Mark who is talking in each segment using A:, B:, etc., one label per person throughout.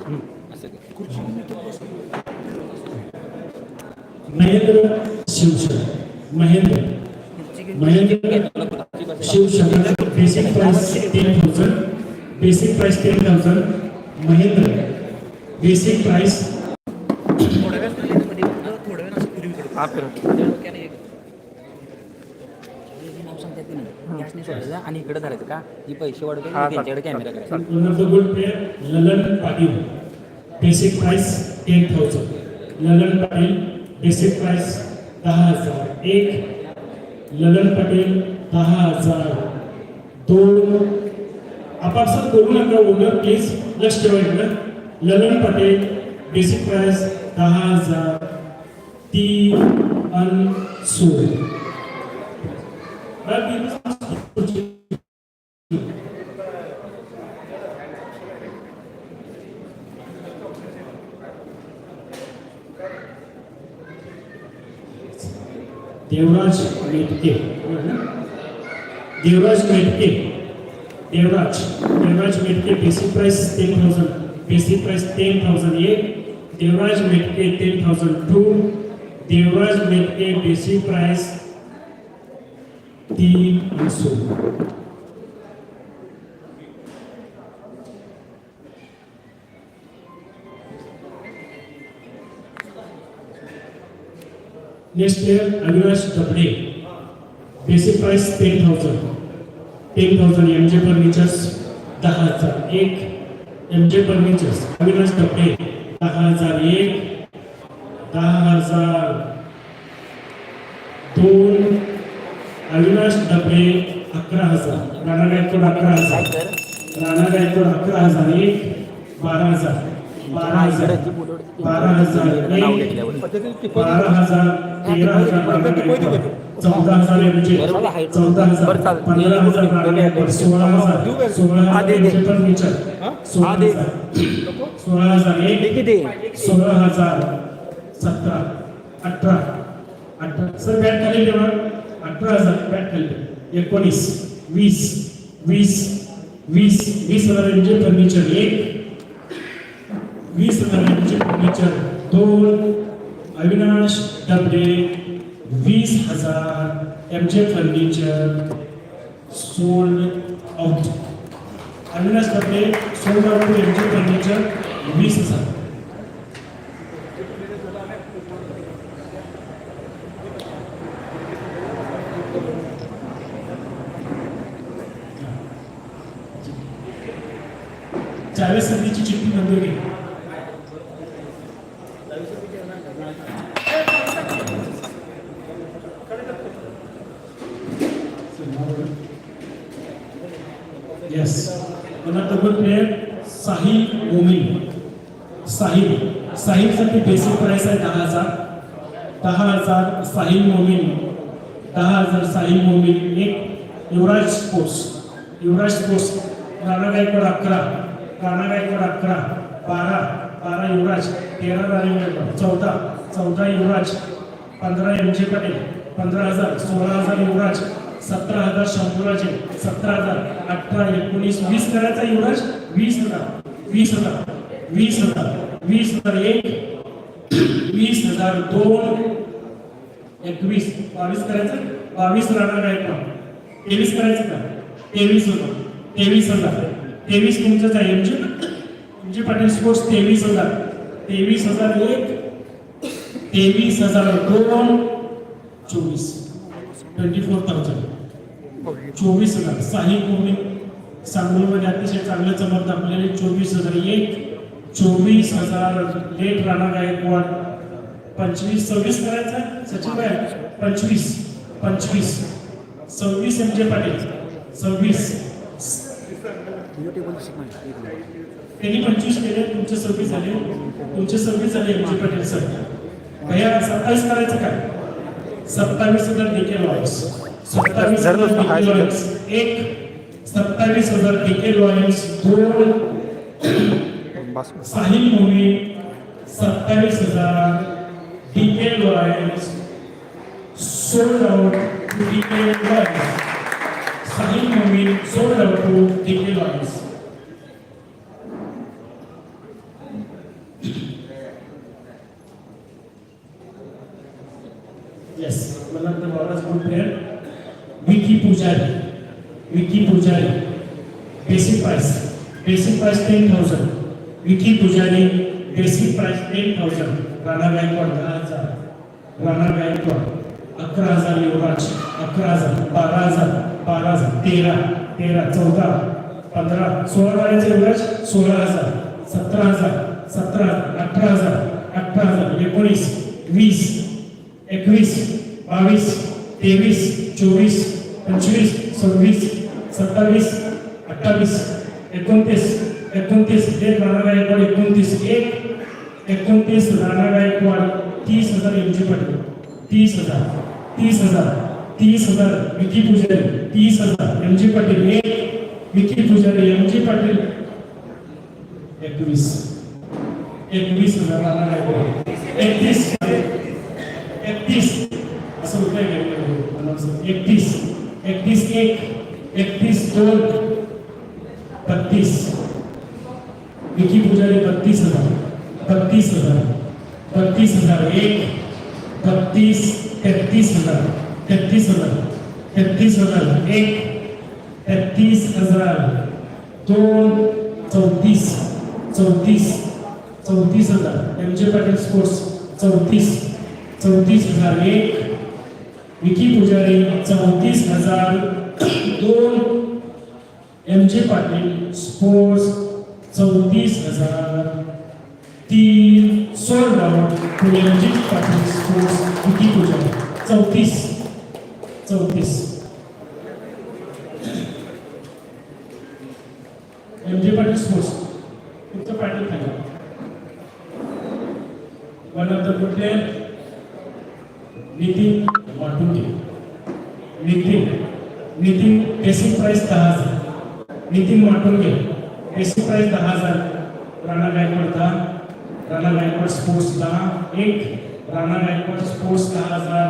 A: ठेव असं कर
B: Mahendra Shivsharan Mahendra. Mahendra Shivsharan basic price ten thousand basic price ten thousand Mahendra. Basic price
A: थोड्या वेळ थोड्या वेळ असं फिरवी
C: हा फिर
A: नाव सांगतात की नाही गॅसने सोडायचं आणि इकडे धरायचं का? ही पैसे वाढवते
C: हा,
A: त्यांच्याकडे कॅमेरा करायचा
B: price ten thousand Lalan Patil basic price दहा हजार. एक ललन पाटील दहा हजार. दोन आपापसात बोलू नका ओनर प्लीज लक्ष ठेवा इकडं. ललन पटेल बेसिक प्राइस दहा हजार. तीन अन सोळ Devraj Metke Devraj Metke Devraj. Devraj Metke basic price ten thousand basic price ten thousand एक Devraj Metke ten thousand two Devraj Metke basic price तीन आणि Next player, Avinash Dabde. Basic ten thousand thousand. Thousand M J furnitures दहा हजार. एक M J furnitures Avinash Dabade दहा हजार एक दहा हजार दोन. अविनाश दबडे अकरा हजार. राणा गायकवाड अकरा हजार. राणा गायकवाड अकरा हजार. एक बारा हजार. बारा हजार. बारा हजार. बारा हजार. हजार पंधरा हजार सोळा हजार फर्निचर सोळा हजार सोळा हजार सतरा अठरा अठरा सर बॅट खाली ठेवा अठरा हजार बॅट खाली एकोणीस वीस वीस वीस वीस हजारांचे फर्निचर एक वीस हजारांचे फर्निचर दोन अविनाश डबडे वीस हजार एमचे furniture sold out Avinash Dabde sold out एमचे furniture वीस हजार. चाळीस संधीची चिठ्ठी मंजूर केली Yes. One of Sahil Momin Sahil साहिलसाठी basic price आहे दहा हजार. दहा हजार साहिल मोमीन दहा हजार साहिल मोमीन एक युवराज स्पोर्ट्स युवराज स्पोर्ट्स राणा गायकवाड अकरा. राणा गायकवाड अकरा. बारा. बारा युवराज. तेरा राणा चौदा. चौदा युवराज. पंधरा एम जे पटेल पंधरा हजार. सोळा हजार युवराज. सतरा हजार शंभूराजे सतरा हजार अठरा एकोणीस वीस करायचा युवराज वीस हजार वीस हजार वीस हजार वीस हजार एक वीस हजार दोन एकवीस बावीस करायचं? बावीस राणा गायकवाड तेवीस करायचं का? तेवीस हजार तेवीस हजार तेवीस तुमचंच आहे एमजे एमजे पाटील स्पोर्ट्स तेवीस हजार तेवीस हजार एक तेवीस हजार दोन चोवीस. ट्वेंटी फोर थाउजंड चोवीस हजार. साहिल कोणी सांगलीमध्ये अतिशय चांगलं चमक दाखवलेले चोवीस हजार. एक चोवीस हजार लेट राणा गायकवाड. पंचवीस सव्वीस करायचा? सचिन भाई पंचवीस पंचवीस. सव्वीस एम जे पाटील. सव्वीस. त्यांनी पंचवीस केले. तुमचे सव्वीस झाले. तुमचे सव्वीस झाले एम जे पाटील सर. भैया सत्तावीस करायचं काय सत्तावीस हजार डीके लॉयर्स सत्तावीस हजार डीके लॉयर्स एक सत्तावीस हजार डीके लॉयर्स दोन साहिल मोमी सत्तावीस हजार DK lawyers sold out to DK lawyers Sahil Momin sold out to DK lawyers Yes, one of the Bala's good player. Vicky Pujari. Vicky Pujari. Basic price. Basic price 10,000. Vicky Pujari. Basic price 10,000. Rana Gaikwad दहा हजार. राणा गायकवाड अकरा हजार युवराज अकरा हजार बारा हजार बारा हजार तेरा तेरा चौदा पंधरा सोळा गाड्याचे युवराज सोळा हजार सतरा हजार सतरा हजार अठरा हजार अठरा हजार एकोणीस वीस एकवीस बावीस तेवीस चोवीस पंचवीस सव्वीस सत्तावीस अठ्ठावीस एकोणतीस एकोणतीस एक राणा गायकवाड एकोणतीस एक एकोणतीस राणा गायकवाड तीस हज़ार एमजी पाटील. तीस हज़ार तीस हज़ार तीस हज़ार विकी पुजारी, तीस हज़ार एमजी पाटील. एक विकी पुजारी एमजी पाटील. एकवीस. एकवीस हज़ार राणा गायकवाड एकतीस. एकतीस. असं का? एकतीस. एकतीस एक. एकतीस दोन. बत्तीस. विकी पुजारी बत्तीस हज़ार. बत्तीस हजार. बत्तीस हजार. एक बत्तीस तेहतीस हजार. तेहतीस हजार. तेहतीस हजार. एक तेहतीस हजार. दोन चौतीस. चौतीस. चौतीस हजार. एम जे पाटील स्पोर्ट्स चौतीस. चौतीस हजार. एक विकी पुजारी चौतीस हजार. दोन एम जे पाटील स्पोर्ट्स चौतीस हजार. तीन sold out to M Patil sports Vicky Pujari चौतीस. चौतीस. एम जे पाटील स्पोर्ट्स फक्त पाटील खाली one of the good player Nitin Watunke Nitin Nitin basic price दहा हजार. नितीन वाटुंके बेसिक प्राइस दहा हजार. राणा गायकवाड दहा. राणा गायकवाड स्पोर्ट्स दहा एक राणा गायकवाड स्पोर्ट्स दहा हजार.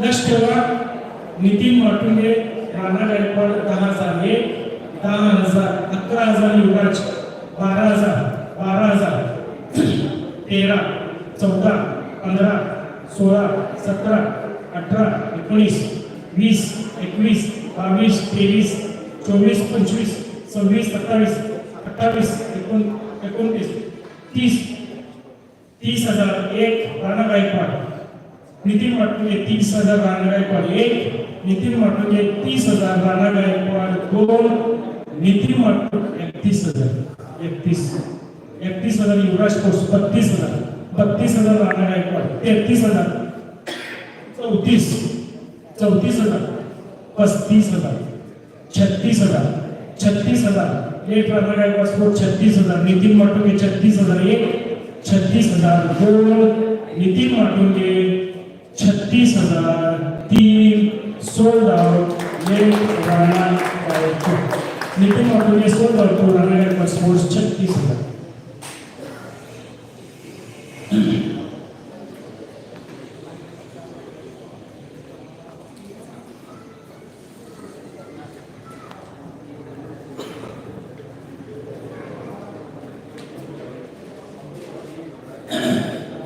B: लक्ष ठेवा. नितीन वाटुंगे राणा गायकवाड दहा हजार. एक दहा हजार. अकरा हजार युवराज. बारा हजार. बारा हजार. तेरा चौदा पंधरा सोळा सतरा अठरा एकोणीस वीस एकवीस बावीस तेवीस चोवीस पंचवीस सव्वीस सत्तावीस अठ्ठावीस एकोण एकोणतीस. तीस तीस हजार एक राणा गायकवाड. नितीन वाटुंगे तीस हजार राणा गायकवाड. एक नितीन वाटुंगे तीस हजार राणा गायकवाड. दोन नितीन वाटुंग एकतीस हजार. एकतीस एकतीस हजार युवराज कोर्स बत्तीस हजार. बत्तीस हजार राणा गायकवाड. तेहतीस हजार. चौतीस चौतीस हजार. पस्तीस हजार. छत्तीस हजार. छत्तीस हजार. एक प्रकार एक पासपोर्ट छत्तीस हजार नितीन के छत्तीस हजार एक छत्तीस हजार दोन नितीन के छत्तीस हजार तीन सोल्ड आउट एक राणा नितिन नितीन के सोल्ड आउट को राणा का स्पोर्ट्स छत्तीस हजार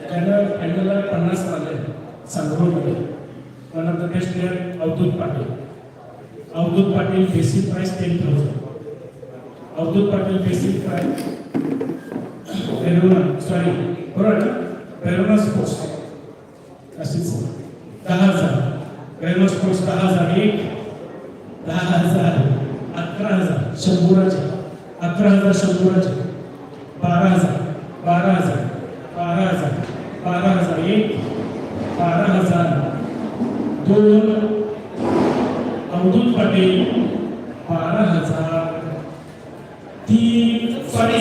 B: त्यांना फायनलला पन्नास आले संग्रहमध्ये one of the best player Avdhut Patil Avdhut Patil basic price ten thousand Avdhut Patil basic price बेरोना sorry बरोबर ना बेरोना स्पोर्ट्स अशीच दहा हजार बेरोना स्पोर्ट्स दहा हजार एक दहा हजार अकरा हजार शंभराचे अकरा हजार शंभराचे बारा हजार बारा हजार बारा हजार बारा हजार एक बारा हजार दोन अवधूत पाटील बारा हजार तीन सॉरी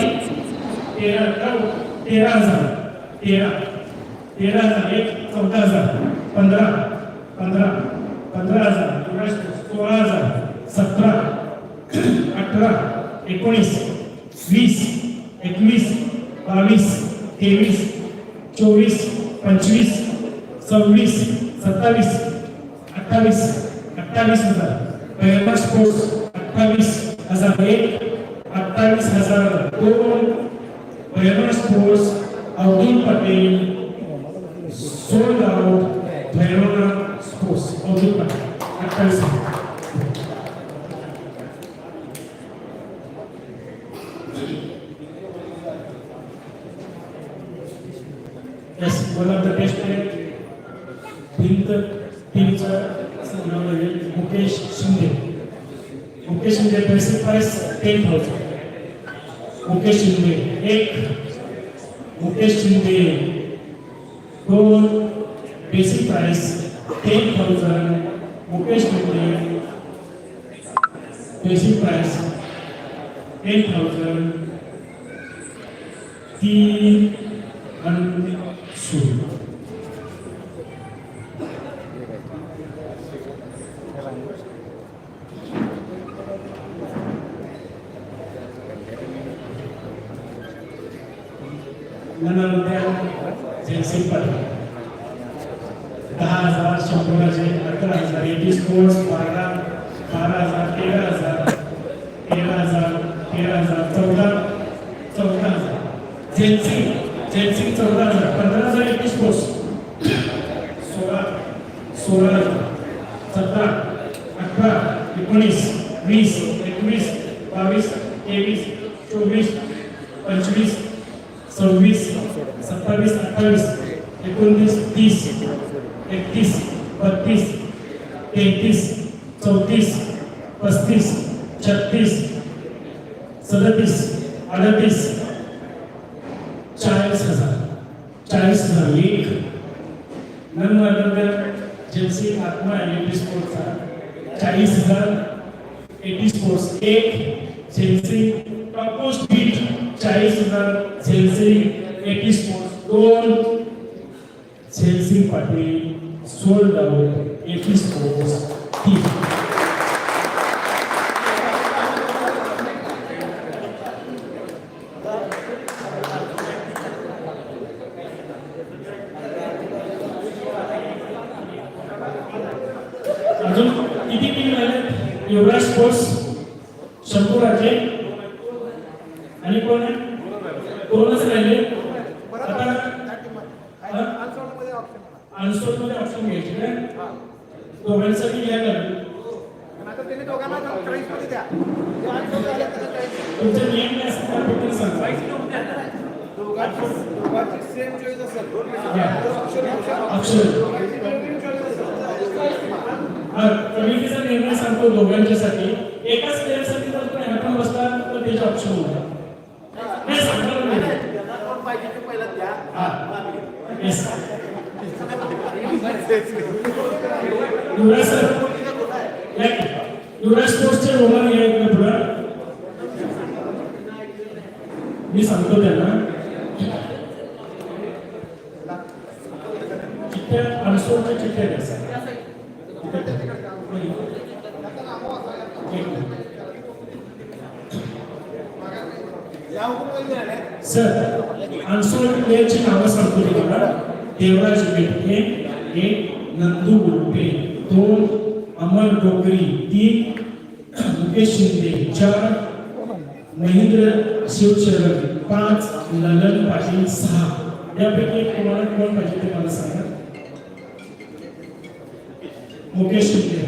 B: तेरा नऊ, तेरा हजार तेरा तेरा हजार एक चौदा हजार पंधरा पंधरा पंधरा हजार सोळा हजार सतरा अठरा एकोणीस वीस एकवीस बावीस तेवीस चोवीस पंचवीस सव्वीस सत्तावीस अठ्ठावीस अठ्ठावीस हजार. पहिला स्पोर्ट्स अठ्ठावीस हजार एक अठ्ठावीस हजार दोन. पहिला sports Abdul Patel sold out Bhairavnath Avdhut Patil अठ्ठावीस Yes, one of the best players, भिंत टीमचं नाव आहे Mukesh Shinde Mukesh Shinde basic price ten thousand Mukesh Shinde एक मुकेश शिंदे दोन basic price ten thousand Mukesh Shinde basic price ten thousand तीन आणि शून्य नन्यानव्वद जयसिंग पाटील दहा हजार शंभराचे वीस हजार बारा बारा हजार तेरा हजार तेरा हजार तेरा हजार चौदा चौदा हजार. जेन्सिंग जेन्सिंग चौदा हजार. पंधरा हजार एकवीस स्पोर्ट्स सोळा सोळा हजार. सतरा अठरा एकोणीस वीस एकवीस बावीस तेवीस चोवीस पंचवीस सव्वीस सत्तावीस अठ्ठावीस एकोणतीस तीस एकतीस बत्तीस तेहतीस चौतीस पस्तीस छत्तीस सदतीस अडतीस चाळीस हजार। चाळीस हजार एक नंबर जेन्सी आत्मा एटी स्पोर्ट्सचा चाळीस हजार एटी स्पोर्ट्स एक जेन्सी कंपोस्ट बीट। चाळीस हजार जेन्सी एटी स्पोर्ट्स दोन। Jency Patil sold out. AT sports तीन अजून किती टीम राहिले युवराज स्पोर्ट्स शंभू राजे आणि कोण आहे दोनच राहिले आता अनसोलमध्ये ऑप्शन घ्यायचे काय दोघांसाठी घ्या का तुमचे नियम त्याबद्दल सांगा. अक्षर हा, कमिटीचा निर्णय सांगतो दोघांच्यासाठी. एकाच प्लेअरसाठी जर तुम्ही हॅपन बसला तर त्याचे ऑप्शन होतात नाही सांगणार नाही हा. येस मी सांगतो त्यांना चिठ्ठ्या अनसोडच्या चिठ्ठ्या सर अनसोल्ड प्लेयरची नावं सांगतो तुम्हाला देवराज बेटके एक नंदू गुट्टे दोन अमर डोकरी तीन मुकेश शिंदे चार महेंद्र शिवशरण पाच ललन पाटील सहा. यापैकी एक तुम्हाला कोण पाहिजे ते मला सांगा. मुकेश शिंदे.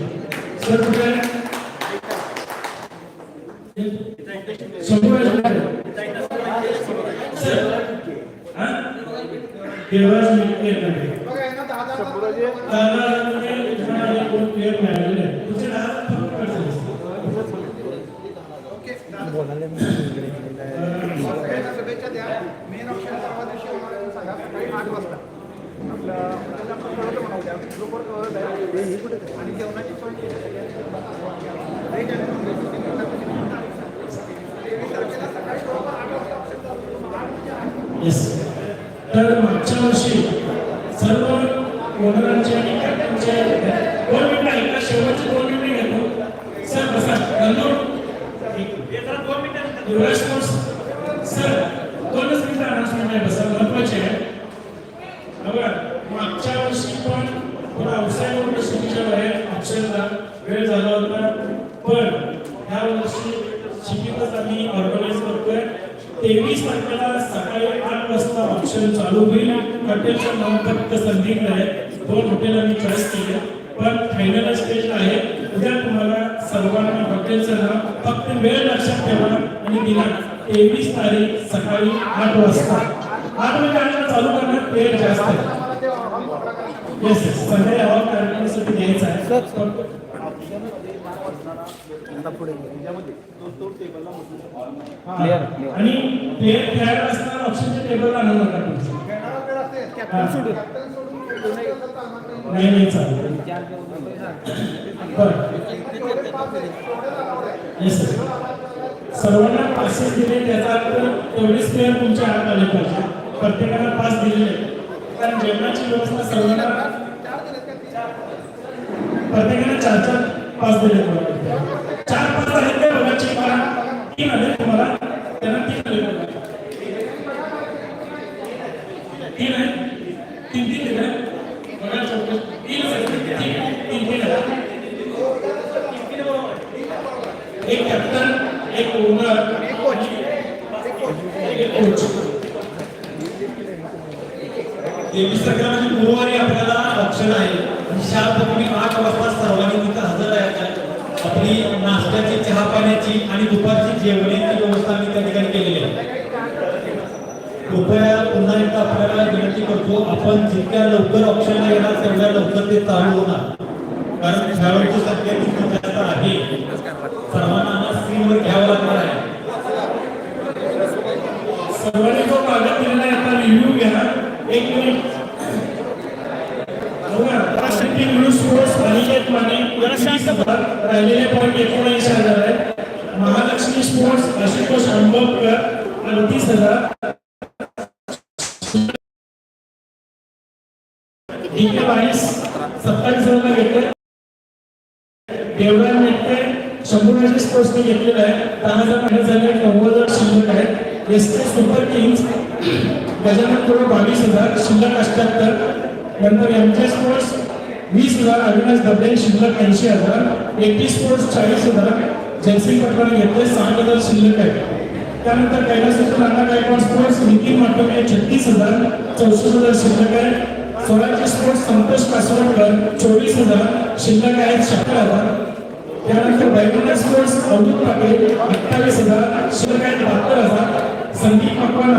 B: सर कुठे शंभूराज सर देवराज तर मागच्या वर्षी सर्व ओनरांचे आणि कॅप्टनचे दोन मिनिटं ऐका शेवटचे दोन मिनिटं घेतो सर बसा नंदू युवराज स्पोर्ट्स सर दोनच मिनिटं अनाउन्समेंट आहे बसा महत्त्वाचे आहे बघा मागच्या वर्षी पण थोडा अवसाय होतं सुट्टीच्या बाहेर अक्षरला वेळ झाला होता पण ह्या वर्षी शिबिरच आम्ही ऑर्गनाईज करतोय तेवीस तारखेला सकाळी आठ वाजता ऑप्शन चालू होईल. हॉटेलच्या नाव फक्त संदिग्ध आहे. दोन हॉटेल आम्ही चॉईस केले. पण फायनल स्टेज आहे. उद्या तुम्हाला सर्वांना हॉटेलचं नाव फक्त वेळ लक्षात ठेवा आणि दिनांक तेवीस तारीख सकाळी आठ वाजता. आठ वाजता चालू करणार वेळ जास्त आहे. येस येस संध्याकाळी आवाज द्यायचा आहे.
A: Clear, clear.
B: आणि प्लेयर खेळायला असताना ऑप्शनच्या टेबलला आणू नका हा.
D: नाही.
B: चालेल. सर्वांना पासेस दिले त्याचा अर्थ तेवढेच प्लेअर तुमच्या हात आले पाहिजे. प्रत्येकाला पास दिलेले आहेत. कारण जेवणाची व्यवस्था सर्वांना? प्रत्येकाने चार चार पास दिले मला चार पाच आहेत ते बघा चेक करा तीन आले तुम्हाला त्यांना तीन आले बघा तीन आहे तीन तीन दिले बघा तीन तीन तीन एक कॅप्टन एक ओनर
D: एक कोच
B: एक कोच
E: तेवीस म्हणजे गुरुवारी आपल्याला ऑप्शन आहे. शाळा तुम्ही आठ वाजता सर्वांनी तिथं आपली नाश्त्याची चहा पाण्याची आणि दुपारची जेवणाची व्यवस्था आम्ही त्या ठिकाणी केलेली आहे. कृपया पुन्हा एकदा आपल्याला विनंती करतो आपण जितक्या लवकर ऑप्शनला येणार तेवढ्या लवकर ते चालू होणार. कारण खेळाडूची संख्या खूप जास्त आहे. सर्वांना स्क्रीनवर घ्यावं लागणार आहे.
B: सर्वांनी जो कागद दिलेला आहे आता रिव्ह्यू घ्या. एक मिनिट वीस राहिलेले पॉईंट एकोणऐंशी हजार आहे महालक्ष्मी स्पोर्ट्स आशुतोष आंबवकर अडतीस हजार. डीके बाईस सत्तावीस हजारला घेतले. देवराज मेटके शंभूराजे स्पोर्ट्सने घेतलेलं आहे. दहा हजार महिने झाले नव्वद हजार शिल्लक आहेत. S K super kings Gajanan crore बावीस हजार शिल्लक अष्ट्याहत्तर नंतर एम जे स्पोर्ट्स वीस हजार अविनाश दबे शिल्लक ऐंशी हजार. एटी स्पोर्ट्स चाळीस हजार. जयसिंग पटवाने घेतले साठ हजार शिल्लक आहे. त्यानंतर कैलास नाना गायकवाड स्पोर्ट्स नितीन माटोके छत्तीस हजार. चौसष्ट हजार शिल्लक आहे. स्वराज्य स्पोर्ट्स संतोष कासवडकर चोवीस हजार. शिल्लक आहेत सत्तर हजार. त्यानंतर बैकुंठ स्पोर्ट्स अवधूत पाटील अठ्ठावीस हजार. शिल्लक आहेत बहात्तर हजार. संदीप मकवाना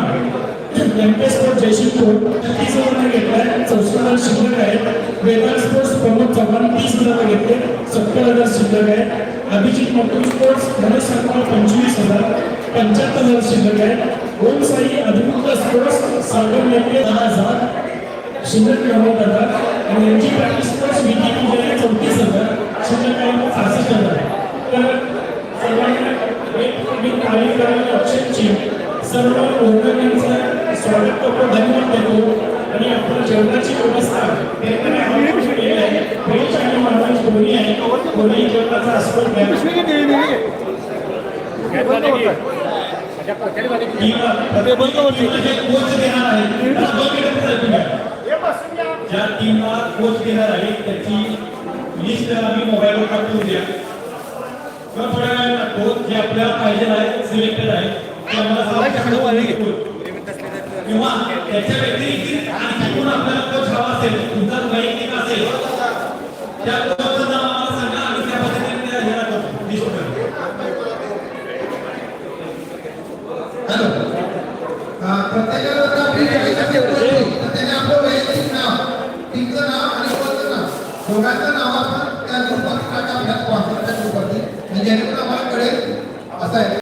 B: एम के जयशिंगपूर तीस हजार घेतलाय. चौसष्ट हजार शिल्लक आहेत वेदार स्पोर्ट्स प्रमोद चव्हाण तीस हजार घेतले. सत्तर हजार शिल्लक आहे. अभिजित मथुर स्पोर्ट्स गणेश पंचवीस हजार. पंच्याहत्तर हजार शिल्लक आहे. ओम साई अधिमुक्त स्पोर्ट्स सागर दहा हजार. शिल्लक नव्वद हजार. आणि पाटील स्पोर्ट्स चौतीस हजार. शिल्लक आहे सहासष्ट हजार. तर सर्वांना एक मी करायला ऑप्शनची सर्व वर्गण्यांचं स्वागत धन्यवाद देतो आणि आपण जेवणाची व्यवस्था त्याकडे आम्ही केली आहे व्हेज आणि नॉनव्हेज दोन्ही आहे दोन्ही जेवणाचा आस्वाद घ्या
E: देणार तुम्ही. ज्या टीमला लिस्ट. किंवा त्याच्या व्यतिरिक्त आणखी कोण आपल्याला कोच हवा असेल तुमचा वैयक्तिक असेल त्या कोचचं नाव आम्हाला सांगा आणि त्या पद्धतीने त्या करतो लिस्टमध्ये
F: प्रत्येकाला आपली तर त्याने आपलं वैयक्तिक नाव टीमचं नाव आणि कोचचं नाव. दोघांचं नाव आपण त्या ग्रुपवर टाका आपल्या म्हणजे जेणेकरून आम्हाला कळेल. असं आहे.